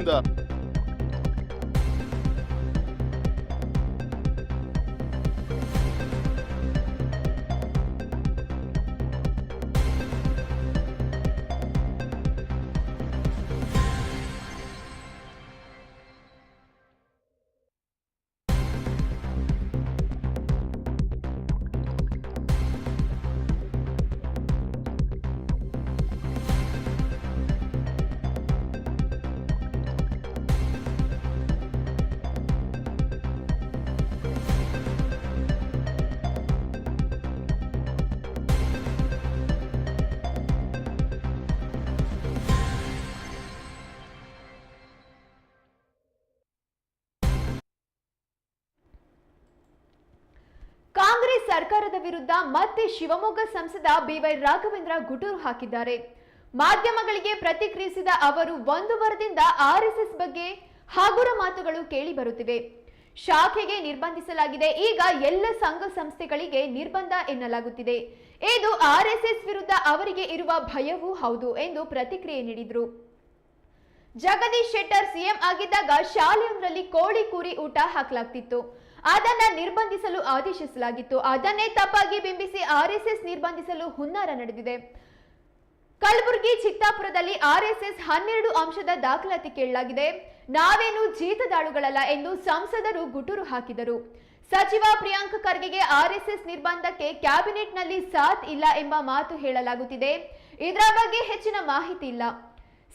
ವತಿಯಿಂದ ಕಾಂಗ್ರೆಸ್ ಸರ್ಕಾರದ ವಿರುದ್ಧ ಮತ್ತೆ ಶಿವಮೊಗ್ಗ ಸಂಸದ ಬಿವೈ ರಾಘವೇಂದ್ರ ಗುಟೂರು ಹಾಕಿದ್ದಾರೆ. ಮಾಧ್ಯಮಗಳಿಗೆ ಪ್ರತಿಕ್ರಿಯಿಸಿದ ಅವರು, ಒಂದು ವಾರದಿಂದ ಆರ್ಎಸ್ಎಸ್ ಬಗ್ಗೆ ಹಗುರ ಮಾತುಗಳು ಕೇಳಿ ಬರುತ್ತಿವೆ. ಶಾಖೆಗೆ ನಿರ್ಬಂಧಿಸಲಾಗಿದೆ. ಈಗ ಎಲ್ಲ ಸಂಘ ಸಂಸ್ಥೆಗಳಿಗೆ ನಿರ್ಬಂಧ ಎನ್ನಲಾಗುತ್ತಿದೆ. ಇದು ಆರ್ಎಸ್ಎಸ್ ವಿರುದ್ಧ ಅವರಿಗೆ ಇರುವ ಭಯವೂ ಹೌದು ಎಂದು ಪ್ರತಿಕ್ರಿಯೆ ನೀಡಿದರು. ಜಗದೀಶ್ ಶೆಟ್ಟರ್ ಸಿಎಂ ಆಗಿದ್ದಾಗ ಶಾಲೆಯೊಂದರಲ್ಲಿ ಕೋಳಿ ಕೂರಿ ಊಟ ಹಾಕಲಾಗ್ತಿತ್ತು. ಅದನ್ನ ನಿರ್ಬಂಧಿಸಲು ಆದೇಶಿಸಲಾಗಿತ್ತು. ಅದನ್ನೇ ತಪ್ಪಾಗಿ ಬಿಂಬಿಸಿ ಆರ್ಎಸ್ಎಸ್ ನಿರ್ಬಂಧಿಸಲು ಹುನ್ನಾರ ನಡೆದಿದೆ. ಕಲಬುರಗಿ ಚಿತ್ತಾಪುರದಲ್ಲಿ ಆರ್ಎಸ್ಎಸ್ ಹನ್ನೆರಡು ಅಂಶದ ದಾಖಲಾತಿ ಕೇಳಲಾಗಿದೆ. ನಾವೇನು ಜೀತದಾಳುಗಳಲ್ಲ ಎಂದು ಸಂಸದರು ಗುಟುರು ಹಾಕಿದರು. ಸಚಿವ ಪ್ರಿಯಾಂಕ್ ಖರ್ಗೆಗೆ ಆರ್ಎಸ್ಎಸ್ ನಿರ್ಬಂಧಕ್ಕೆ ಕ್ಯಾಬಿನೆಟ್ನಲ್ಲಿ ಸಾಥ್ ಇಲ್ಲ ಎಂಬ ಮಾತು ಹೇಳಲಾಗುತ್ತಿದೆ. ಇದರ ಬಗ್ಗೆ ಹೆಚ್ಚಿನ ಮಾಹಿತಿ ಇಲ್ಲ.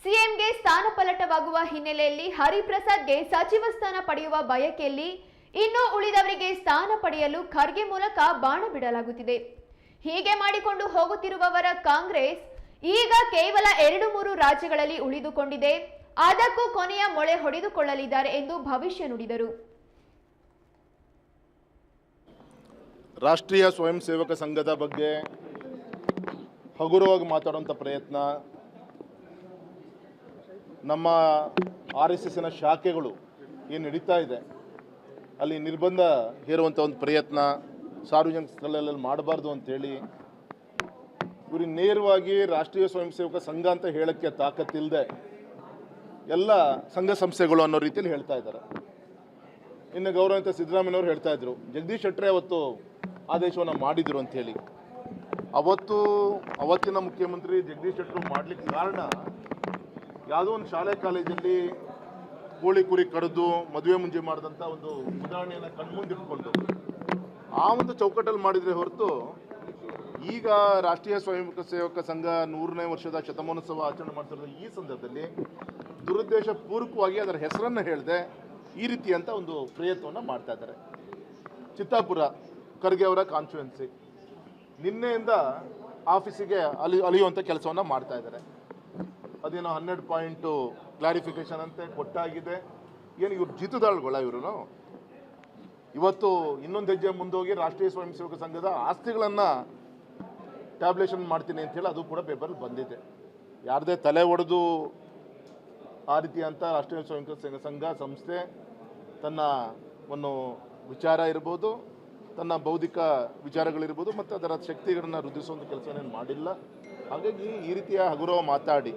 ಸಿಎಂಗೆ ಸ್ಥಾನ ಪಲಟವಾಗುವ ಹಿನ್ನೆಲೆಯಲ್ಲಿ ಹರಿಪ್ರಸಾದ್ಗೆ ಸಚಿವ ಸ್ಥಾನ ಪಡೆಯುವ ಬಯಕೆಯಲ್ಲಿ ಇನ್ನು ಉಳಿದವರಿಗೆ ಸ್ಥಾನ ಪಡೆಯಲು ಖರ್ಗೆ ಮೂಲಕ ಬಾಣ ಬಿಡಲಾಗುತ್ತಿದೆ. ಹೀಗೆ ಮಾಡಿಕೊಂಡು ಹೋಗುತ್ತಿರುವವರ ಕಾಂಗ್ರೆಸ್ ಈಗ ಕೇವಲ ಎರಡು ಮೂರು ರಾಜ್ಯಗಳಲ್ಲಿ ಉಳಿದುಕೊಂಡಿದೆ. ಅದಕ್ಕೂ ಕೊನೆಯ ಮೊಳೆ ಹೊಡೆದುಕೊಳ್ಳಲಿದ್ದಾರೆ ಎಂದು ಭವಿಷ್ಯ ನುಡಿದರು. ರಾಷ್ಟ್ರೀಯ ಸ್ವಯಂ ಸೇವಕ ಸಂಘದ ಬಗ್ಗೆ ಹಗುರವಾಗಿ ಮಾತಾಡುವಂಥ ಪ್ರಯತ್ನ. ನಮ್ಮ ಆರ್ ಎಸ್ ಎಸ್ಸಿನ ಶಾಖೆಗಳು ಏನು ನಡೀತಾ ಇದೆ? ಅಲ್ಲಿ ನಿರ್ಬಂಧ ಹೇರುವಂಥ ಒಂದು ಪ್ರಯತ್ನ ಸಾರ್ವಜನಿಕ ಸ್ಥಳಗಳಲ್ಲಿ ಮಾಡಬಾರ್ದು ಅಂತೇಳಿ ಇವ್ರಿಗೆ ನೇರವಾಗಿ ರಾಷ್ಟ್ರೀಯ ಸ್ವಯಂ ಸೇವಕ ಸಂಘ ಅಂತ ಹೇಳಕ್ಕೆ ತಾಕತ್ತಿಲ್ಲದೆ ಎಲ್ಲ ಸಂಘ ಸಂಸ್ಥೆಗಳು ಅನ್ನೋ ರೀತಿಯಲ್ಲಿ ಹೇಳ್ತಾ ಇದ್ದಾರೆ. ಇನ್ನು ಗೌರವಂತ ಸಿದ್ದರಾಮಯ್ಯನವರು ಹೇಳ್ತಾ ಇದ್ರು, ಜಗದೀಶ್ ಶೆಟ್ಟರೆ ಅವತ್ತು ಆದೇಶವನ್ನು ಮಾಡಿದ್ರು ಅಂತ ಹೇಳಿ ಅವತ್ತು ಅವತ್ತಿನ ಮುಖ್ಯಮಂತ್ರಿ ಜಗದೀಶ್ ಶೆಟ್ಟರು ಮಾಡ್ಲಿಕ್ಕೆ ಕಾರಣ ಯಾವುದೋ ಒಂದು ಶಾಲೆ ಕಾಲೇಜಲ್ಲಿ ಕೋಳಿ ಕುರಿ ಕಡಿದು ಮದುವೆ ಮುಂಜೆ ಮಾಡಿದಂಥ ಒಂದು ಉದಾಹರಣೆಯನ್ನು ಕಣ್ಮುಂದಿಟ್ಕೊಂಡು. ಆ ಒಂದು ಚೌಕಟ್ಟಲ್ಲಿ ಮಾಡಿದರೆ ಹೊರತು ಈಗ ರಾಷ್ಟ್ರೀಯ ಸ್ವಯಂ ಸೇವಕ ಸಂಘ ನೂರನೇ ವರ್ಷದ ಶತಮಾನೋತ್ಸವ ಆಚರಣೆ ಮಾಡ್ತಿರೋ ಈ ಸಂದರ್ಭದಲ್ಲಿ ದುರುದ್ದೇಶ ಪೂರ್ವಕವಾಗಿ ಅದರ ಹೆಸರನ್ನು ಹೇಳಿದೆ ಈ ರೀತಿಯಂಥ ಒಂದು ಪ್ರಯತ್ನವನ್ನು ಮಾಡ್ತಾ ಇದ್ದಾರೆ. ಚಿತ್ತಾಪುರ, ಖರ್ಗೆ ಅವರ ಕಾನ್ಸ್ಟಿಟ್ಯುವೆನ್ಸಿ ನಿನ್ನೆಯಿಂದ ಆಫೀಸಿಗೆ ಅಲಿ ಅಲಿಯುವಂಥ ಕೆಲಸವನ್ನು ಮಾಡ್ತಾ ಇದ್ದಾರೆ. ಅದೇನೋ ಹನ್ನೆರಡು ಪಾಯಿಂಟು ಕ್ಲಾರಿಫಿಕೇಶನ್ ಅಂತೆ ಕೊಟ್ಟಾಗಿದೆ. ಏನು ಇವ್ರು ಜಿತುದಾಳುಗಳ ಇವರು ಇವತ್ತು ಇನ್ನೊಂದು ಹೆಜ್ಜೆ ಮುಂದೋಗಿ ರಾಷ್ಟ್ರೀಯ ಸ್ವಯಂ ಸೇವಕ ಸಂಘದ ಆಸ್ತಿಗಳನ್ನು ಟ್ಯಾಬ್ಲೇಷನ್ ಮಾಡ್ತೀನಿ ಅಂತೇಳಿ ಅದು ಕೂಡ ಪೇಪರಲ್ಲಿ ಬಂದಿದೆ. ಯಾರದೇ ತಲೆ ಒಡೆದು ಆ ರೀತಿ ಅಂತ ರಾಷ್ಟ್ರೀಯ ಸ್ವಯಂ ಸಂಘ, ಸಂಸ್ಥೆ ತನ್ನ ಒಂದು ವಿಚಾರ ಇರ್ಬೋದು, ತನ್ನ ಬೌದ್ಧಿಕ ವಿಚಾರಗಳಿರ್ಬೋದು, ಮತ್ತು ಅದರ ಶಕ್ತಿಗಳನ್ನು ವೃದ್ಧಿಸುವಂಥ ಕೆಲಸನೇನು ಮಾಡಿಲ್ಲ. ಹಾಗಾಗಿ ಈ ರೀತಿಯ ಹಗುರವ ಮಾತಾಡಿ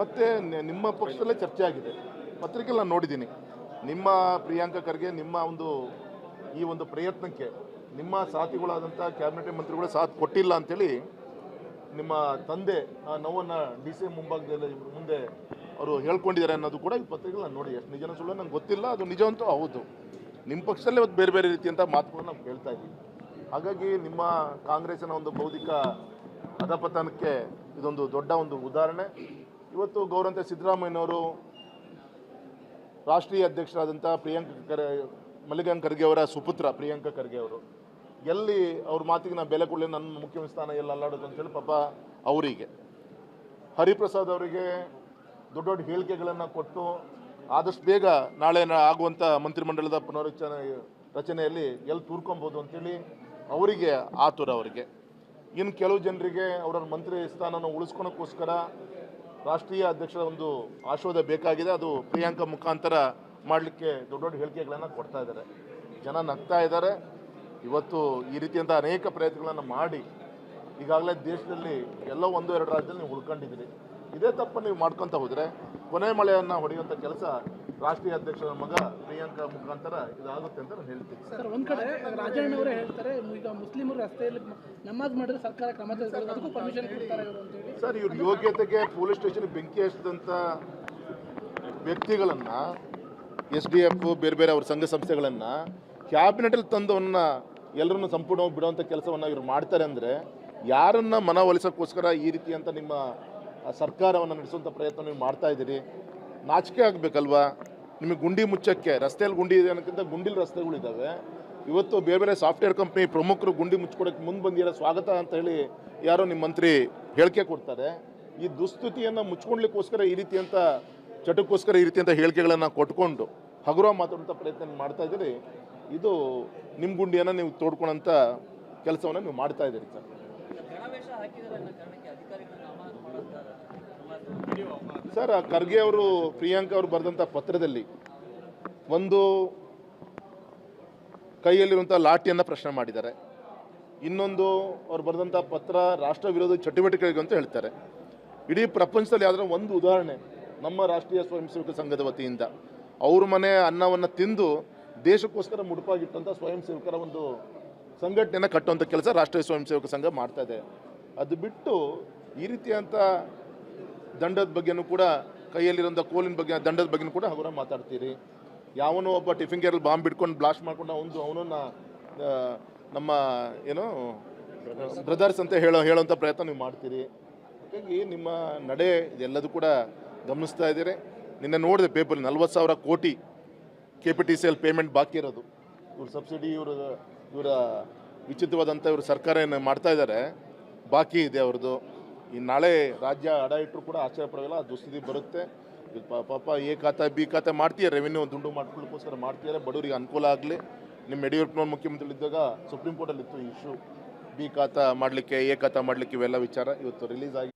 ಮತ್ತು ನಿಮ್ಮ ಪಕ್ಷದಲ್ಲೇ ಚರ್ಚೆ ಆಗಿದೆ. ಪತ್ರಿಕೆಯಲ್ಲಿ ನಾನು ನೋಡಿದ್ದೀನಿ. ನಿಮ್ಮ ಪ್ರಿಯಾಂಕ ಖರ್ಗೆ, ನಿಮ್ಮ ಒಂದು ಈ ಒಂದು ಪ್ರಯತ್ನಕ್ಕೆ ನಿಮ್ಮ ಸಾಥಿಗಳಾದಂಥ ಕ್ಯಾಬಿನೆಟ್ ಮಂತ್ರಿಗಳು ಸಾಥ್ ಕೊಟ್ಟಿಲ್ಲ ಅಂತೇಳಿ ನಿಮ್ಮ ತಂದೆ, ಆ ನೋವನ್ನು ಡಿ ಸಿ ಮುಂಭಾಗದಲ್ಲಿ ಮುಂದೆ ಅವರು ಹೇಳ್ಕೊಂಡಿದ್ದಾರೆ ಅನ್ನೋದು ಕೂಡ ಈ ಪತ್ರಿಕೆಗಳು ನಾನು ನೋಡಿ. ಎಷ್ಟು ನಿಜನ ಸುಳ್ಳು ನಂಗೆ ಗೊತ್ತಿಲ್ಲ, ಅದು ನಿಜ ಅಂತೂ ಹೌದು. ನಿಮ್ಮ ಪಕ್ಷದಲ್ಲೇ ಇವತ್ತು ಬೇರೆ ಬೇರೆ ರೀತಿಯಂಥ ಮಾತುಗಳನ್ನ ನಾವು ಕೇಳ್ತಾ ಇದ್ದೀವಿ ಹಾಗಾಗಿ ನಿಮ್ಮ ಕಾಂಗ್ರೆಸ್ಸಿನ ಒಂದು ಬೌದ್ಧಿಕ ಅಧಪತನಕ್ಕೆ ಇದೊಂದು ದೊಡ್ಡ ಒಂದು ಉದಾಹರಣೆ. ಇವತ್ತು ಗೌರವಂತ ಸಿದ್ದರಾಮಯ್ಯನವರು ರಾಷ್ಟ್ರೀಯ ಅಧ್ಯಕ್ಷರಾದಂಥ ಪ್ರಿಯಾಂಕ ಖರ್ಗೆ ಮಲ್ಲಿಕಾರ್ಜುನ ಖರ್ಗೆ ಅವರ ಸುಪುತ್ರ, ಪ್ರಿಯಾಂಕ ಖರ್ಗೆ ಅವರು. ಎಲ್ಲಿ ಅವ್ರ ಮಾತಿಗೆ ನಾನು ಬೆಲೆ ಕೊಡಲಿ, ನನ್ನ ಮುಖ್ಯಮಂತ್ರಿ ಸ್ಥಾನ ಎಲ್ಲ ಅಲ್ಲಾಡೋದು ಅಂತೇಳಿ ಪಾಪ ಅವರಿಗೆ. ಹರಿಪ್ರಸಾದ್ ಅವರಿಗೆ ದೊಡ್ಡ ದೊಡ್ಡ ಹೇಳಿಕೆಗಳನ್ನು ಕೊಟ್ಟು ಆದಷ್ಟು ಬೇಗ ನಾಳೆ ಆಗುವಂಥ ಮಂತ್ರಿಮಂಡಲದ ಪುನರ್ರಚನೆ ರಚನೆಯಲ್ಲಿ ಎಲ್ಲಿ ತೂರ್ಕೊಬೋದು ಅಂತೇಳಿ ಅವರಿಗೆ ಆತುರ ಅವರಿಗೆ. ಇನ್ನು ಕೆಲವು ಜನರಿಗೆ ಅವರ ಮಂತ್ರಿ ಸ್ಥಾನನ ಉಳಿಸ್ಕೊಳಕ್ಕೋಸ್ಕರ ರಾಷ್ಟ್ರೀಯ ಅಧ್ಯಕ್ಷರ ಒಂದು ಆಶೋದ ಬೇಕಾಗಿದೆ. ಅದು ಪ್ರಿಯಾಂಕ ಮುಖಾಂತರ ಮಾಡಲಿಕ್ಕೆ ದೊಡ್ಡ ದೊಡ್ಡ ಹೇಳಿಕೆಗಳನ್ನು ಕೊಡ್ತಾ ಇದ್ದಾರೆ. ಜನ ನಗ್ತಾ ಇದ್ದಾರೆ. ಇವತ್ತು ಈ ರೀತಿಯಂಥ ಅನೇಕ ಪ್ರಯತ್ನಗಳನ್ನು ಮಾಡಿ ಈಗಾಗಲೇ ದೇಶದಲ್ಲಿ ಎಲ್ಲೋ ಒಂದು ಎರಡು ರಾಜ್ಯದಲ್ಲಿ ನೀವು ಉಳ್ಕೊಂಡಿದ್ದೀರಿ. ಇದೇ ತಪ್ಪು ನೀವು ಮಾಡ್ಕೊತ ಹೋದರೆ, ಕೊನೆ ಮಳೆಯನ್ನು ಹೊಡೆಯುವಂಥ ಕೆಲಸ ರಾಷ್ಟ್ರೀಯ ಅಧ್ಯಕ್ಷರ ಮಗ ಪ್ರಿಯಾಂಕಾ ಮುಖಾಂತರ ಇದಾಗುತ್ತೆ ಅಂತ ನಾನು ಹೇಳ್ತೀನಿ. ಸರ್ ಒಂದ್ ಕಡೆ ರಾಜಣ್ಣ ಅವರೇ ಹೇಳ್ತಾರೆ ಈಗ ಮುಸ್ಲಿಮರು ರಸ್ತೆಯಲ್ಲಿ ನಮಾಜ್ ಮಾಡಿದ್ರೆ ಸರ್ಕಾರ ಕ್ರಮ ಅದಕ್ಕೂ ಪರ್ಮಿಷನ್ ಕೊಡ್ತಾರೆ ಸರ್ ಇವ್ರ ಯೋಗ್ಯತೆಗೆ ಪೊಲೀಸ್ ಸ್ಟೇಷನ್ ಬೆಂಕಿ ಹಚ್ಚಿದಂತ ವ್ಯಕ್ತಿಗಳನ್ನು ಎಸ್ ಡಿ ಎಫ್ ಬೇರೆ ಬೇರೆ ಅವ್ರ ಸಂಘ ಸಂಸ್ಥೆಗಳನ್ನು ಕ್ಯಾಬಿನೆಟಲ್ಲಿ ತಂದು ಅವನ್ನ ಎಲ್ಲರನ್ನು ಸಂಪೂರ್ಣವಾಗಿ ಬಿಡುವಂಥ ಕೆಲಸವನ್ನು ಇವ್ರು ಮಾಡ್ತಾರೆ ಅಂದರೆ ಯಾರನ್ನ ಮನವೊಲಿಸೋಕ್ಕೋಸ್ಕರ ಈ ರೀತಿ ಅಂತ ನಿಮ್ಮ ಸರ್ಕಾರವನ್ನು ನಡೆಸುವಂಥ ಪ್ರಯತ್ನ ನೀವು ಮಾಡ್ತಾ ಇದ್ದೀರಿ? ನಾಚಿಕೆ ಆಗಬೇಕಲ್ವಾ? ನಿಮಗೆ ಗುಂಡಿ ಮುಚ್ಚಕ್ಕೆ, ರಸ್ತೆಯಲ್ಲಿ ಗುಂಡಿ ಇದೆ ಅನ್ನೋಕ್ಕಿಂತ ಗುಂಡಿಲಿ ರಸ್ತೆಗಳಿದ್ದಾವೆ. ಇವತ್ತು ಬೇರೆ ಬೇರೆ ಸಾಫ್ಟ್ವೇರ್ ಕಂಪ್ನಿ ಪ್ರಮುಖರು ಗುಂಡಿ ಮುಚ್ಚಿಕೊಡೋಕ್ಕೆ ಮುಂದೆ ಬಂದಿರೋ ಸ್ವಾಗತ ಅಂತ ಹೇಳಿ ಯಾರೋ ನಿಮ್ಮ ಮಂತ್ರಿ ಹೇಳಿಕೆ ಕೊಡ್ತಾರೆ. ಈ ದುಸ್ಥಿತಿಯನ್ನು ಮುಚ್ಕೊಳ್ಲಿಕ್ಕೋಸ್ಕರ ಈ ರೀತಿ ಅಂತ, ಚಟಕ್ಕೋಸ್ಕರ ಈ ರೀತಿ ಅಂತ ಹೇಳಿಕೆಗಳನ್ನು ಕೊಟ್ಕೊಂಡು ಹಗುರ ಮಾತಾಡುವಂಥ ಪ್ರಯತ್ನ ಮಾಡ್ತಾ ಇದ್ದೀರಿ. ಇದು ನಿಮ್ಮ ಗುಂಡಿಯನ್ನು ನೀವು ತೋಡ್ಕೊಳ್ಳೋಂಥ ಕೆಲಸವನ್ನು ನೀವು ಮಾಡ್ತಾ ಇದ್ದೀರಿ ಸರ್. ಸರ್ ಖರ್ಗೆ ಅವರು, ಪ್ರಿಯಾಂಕಾ ಅವರು ಬರೆದಂಥ ಪತ್ರದಲ್ಲಿ ಒಂದು ಕೈಯಲ್ಲಿರುವಂಥ ಲಾಠಿಯನ್ನು ಪ್ರಶ್ನೆ ಮಾಡಿದ್ದಾರೆ. ಇನ್ನೊಂದು ಅವ್ರು ಬರೆದಂಥ ಪತ್ರ ರಾಷ್ಟ್ರ ವಿರೋಧಿ ಚಟುವಟಿಕೆಗಳಿಗೆ ಅಂತ ಹೇಳ್ತಾರೆ. ಇಡೀ ಪ್ರಪಂಚದಲ್ಲಿ ಯಾವ್ದಾರ ಒಂದು ಉದಾಹರಣೆ ನಮ್ಮ ರಾಷ್ಟ್ರೀಯ ಸ್ವಯಂ ಸೇವಕ ಸಂಘದ ವತಿಯಿಂದ. ಅವ್ರ ಮನೆ ಅನ್ನವನ್ನು ತಿಂದು ದೇಶಕ್ಕೋಸ್ಕರ ಮುಡುಪಾಗಿಟ್ಟಂಥ ಸ್ವಯಂ ಸೇವಕರ ಒಂದು ಸಂಘಟನೆಯನ್ನು ಕಟ್ಟುವಂಥ ಕೆಲಸ ರಾಷ್ಟ್ರೀಯ ಸ್ವಯಂ ಸೇವಕ ಸಂಘ ಮಾಡ್ತಾ ಇದೆ. ಅದು ಬಿಟ್ಟು ಈ ರೀತಿಯಂಥ ದಂಡದ ಬಗ್ಗೆನೂ ಕೂಡ ಕೈಯಲ್ಲಿರೋಂಥ ಕೋಲಿನ ಬಗ್ಗೆ, ದಂಡದ ಬಗ್ಗೆನೂ ಕೂಡ ಹಗುರ ಮಾತಾಡ್ತೀರಿ. ಯಾವನೋ ಒಬ್ಬ ಟಿಫಿನ್ ಕೇರಲ್ಲಿ ಬಾಂಬ್ ಬಿಟ್ಕೊಂಡು ಬ್ಲಾಸ್ಟ್ ಮಾಡ್ಕೊಂಡು ಅವನು ಅವನನ್ನ ನಮ್ಮ ಏನು, ಬ್ರದರ್ಸ್ ಅಂತ ಹೇಳೋ, ಹೇಳೋಂಥ ಪ್ರಯತ್ನ ನೀವು ಮಾಡ್ತೀರಿ. ಹಾಗಾಗಿ ನಿಮ್ಮ ನಡೆ ಇದೆಲ್ಲದೂ ಕೂಡ ಗಮನಿಸ್ತಾ ಇದ್ದೀರಿ. ನಿನ್ನೆ ನೋಡಿದೆ ಪೇಪರ್ ನಲ್ವತ್ತು ಸಾವಿರ ಕೋಟಿ K P T C L payment ಬಾಕಿ ಇರೋದು. ಇವ್ರ ಸಬ್ಸಿಡಿ ಇವ್ರ, ಇವರ ವಿಚಿತ್ರವಾದಂಥ ಇವರು ಸರ್ಕಾರ ಏನು ಮಾಡ್ತಾ ಇದ್ದಾರೆ, ಬಾಕಿ ಇದೆ ಅವ್ರದ್ದು. ಈ ನಾಳೆ ರಾಜ್ಯ ಅಡ ಇಟ್ಟರು ಕೂಡ ಆಶ್ಚರ್ಯ ಪಡೋಲ್ಲ ಆ ದುಸ್ಥಿತಿ ಬರುತ್ತೆ. ಪಾಪ ಎ ಖಾತೆ, ಬಿ ಖಾತೆ ಮಾಡ್ತೀಯ ರೆವಿನ್ಯೂ ದುಂಡು ಮಾಡ್ಕೊಳ್ಳೋಕ್ಕೋಸ್ಕರ ಮಾಡ್ತಿದ್ದಾರೆ ಬಡವರಿಗೆ ಅನುಕೂಲ ಆಗಲಿ. ನಿಮ್ಮ ಯಡಿಯೂರಪ್ಪನವ್ರು ಮುಖ್ಯಮಂತ್ರಿ ಇದ್ದಾಗ ಸುಪ್ರೀಂ ಕೋರ್ಟಲ್ಲಿತ್ತು ಇಶ್ಯೂ ಬಿ ಖಾತಾ ಮಾಡಲಿಕ್ಕೆ, ಎ ಖಾತಾ ಮಾಡಲಿಕ್ಕೆ ಇವೆಲ್ಲ ವಿಚಾರ. ಇವತ್ತು ರಿಲೀಸ್ ಆಗಿದೆ